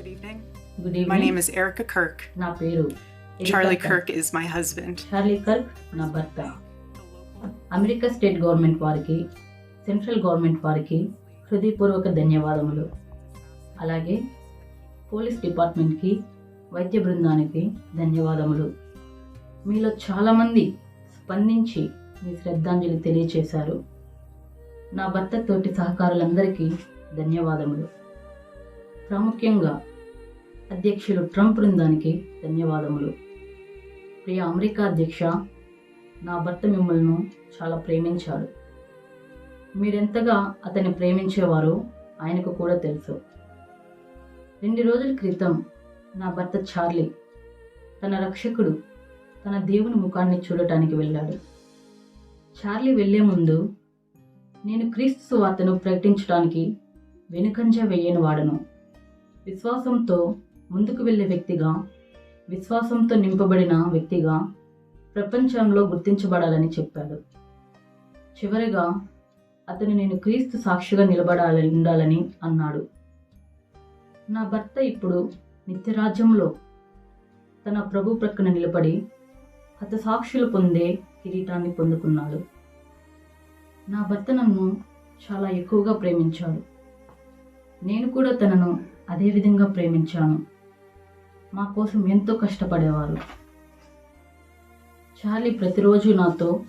Good evening. Good My evening name is Erica Kirk. నా పేరు Charlie Kirk. Is my husband. Charlie Kirk నా భర్త. America state government వారికి central government వారికి హృదయపూర్వక ధన్యవాదములు. అలాగే పోలీస్ డిపార్ట్మెంట్కి వైద్య బృందానికి ధన్యవాదములు. మీలో చాలామంది స్పందించి మీ శ్రద్ధాంజలి తెలియచేశారు. నా భర్త తోటి సహకారులందరికీ ధన్యవాదములు. ప్రాముఖ్యంగా అధ్యక్షులు ట్రంప్ బృందానికి ధన్యవాదములు. ప్రియ అమెరికా అధ్యక్ష నా భర్త మిమ్మల్ని చాలా ప్రేమించాడు. మీరెంతగా అతన్ని ప్రేమించేవారో ఆయనకు కూడా తెలుసు. రెండు రోజుల క్రితం నా భర్త చార్లీ తన రక్షకుడు తన దేవుని ముఖాన్ని చూడటానికి వెళ్ళాడు. చార్లీ వెళ్ళే ముందు నేను క్రీస్తు సువార్తను ప్రకటించడానికి వెనుకంజ వేయని వాడను. విశ్వాసంతో ముందుకు వెళ్ళే వ్యక్తిగా విశ్వాసంతో నింపబడిన వ్యక్తిగా ప్రపంచంలో గుర్తించబడాలని చెప్పాడు. చివరిగా అతను నేను క్రీస్తు సాక్షిగా నిలబడాలని ఉండాలని అన్నాడు. నా భర్త ఇప్పుడు నిత్యరాజ్యంలో తన ప్రభు ప్రక్కన నిలబడి హత సాక్షులు పొందే కిరీటాన్ని పొందుకున్నాడు. నా భర్త నన్ను చాలా ఎక్కువగా ప్రేమించాడు. నేను కూడా తనను అదే విధంగా ప్రేమించాను. మా కోసం ఎంతో కష్టపడేవారు చార్లీ ప్రతిరోజు నాతో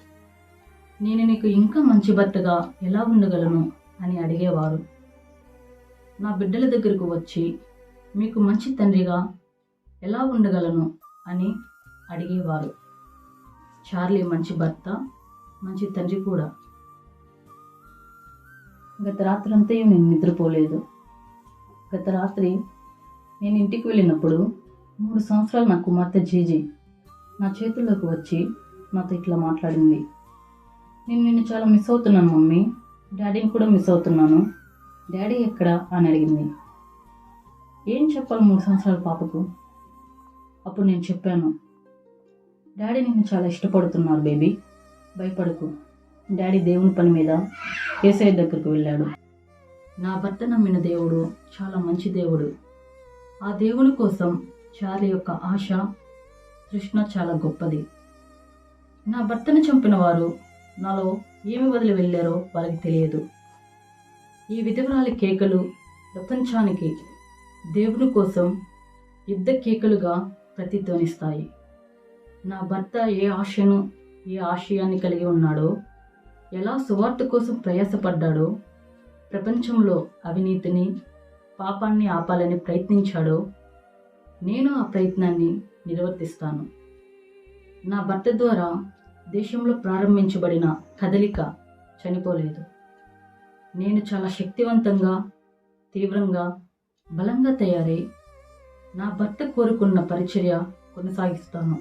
నేను నీకు ఇంకా మంచి భర్తగా ఎలా ఉండగలను? అని అడిగేవారు. నా బిడ్డల దగ్గరకు వచ్చి మీకు మంచి తండ్రిగా ఎలా ఉండగలను? అని అడిగేవారు. చార్లీ మంచి భర్త మంచి తండ్రి కూడా. గత రాత్రంతా నేను నిద్రపోలేదు. గత రాత్రి నేను ఇంటికి వెళ్ళినప్పుడు మూడు సంవత్సరాలు నా కుమార్తె జీజీ నా చేతుల్లోకి వచ్చి నాతో ఇట్లా మాట్లాడింది. నేను నిన్ను చాలా మిస్ అవుతున్నాను మమ్మీ. డాడీని కూడా మిస్ అవుతున్నాను. డాడీ ఎక్కడ? అని అడిగింది. ఏం చెప్పాలి మూడు సంవత్సరాల పాపకు? అప్పుడు నేను చెప్పాను. డాడీ నిన్ను చాలా ఇష్టపడుతున్నారు బేబీ. భయపడకు. డాడీ దేవుని పని మీద ఏసఐ దగ్గరకు వెళ్ళాడు. నా భర్త నమ్మిన దేవుడు చాలా మంచి దేవుడు. ఆ దేవుని కోసం చార్లీ యొక్క ఆశ తృష్ణ చాలా గొప్పది. నా భర్తను చంపిన వారు నాలో ఏమి వదిలి వెళ్ళారో వాళ్ళకి తెలియదు. ఈ విధవరాలి కేకలు ప్రపంచానికి దేవుని కోసం యుద్ధ కేకలుగా ప్రతిధ్వనిస్తాయి. నా భర్త ఏ ఆశను ఏ ఆశయాన్ని కలిగి ఉన్నాడో ఎలా సువార్త కోసం ప్రయాసపడ్డాడో ప్రపంచంలో అవినీతిని పాపాన్ని ఆపాలని ప్రయత్నించాడో నేను ఆ ప్రయత్నాన్ని నిర్వర్తిస్తాను. నా భర్త ద్వారా దేశంలో ప్రారంభించబడిన కదలిక చనిపోలేదు. నేను చాలా శక్తివంతంగా తీవ్రంగా బలంగా తయారై నా భర్త కోరుకున్న పరిచర్య కొనసాగిస్తాను.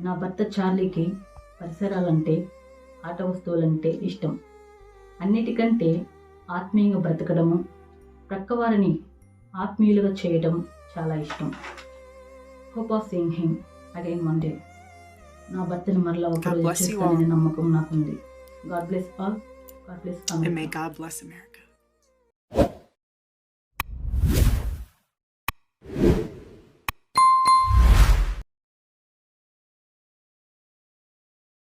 నా భర్త చార్లీకి పరిసరాలంటే ఆట వస్తువులంటే ఇష్టం. అన్నిటికంటే ఆత్మీయంగా బ్రతకడము ప్రక్కవారిని ఆత్మీయులుగా చేయడం చాలా ఇష్టం. Hope of seeing him again Monday నా భర్తని మరలా చూస్తాననే నమ్మకం నాకుంది. God bless all God bless And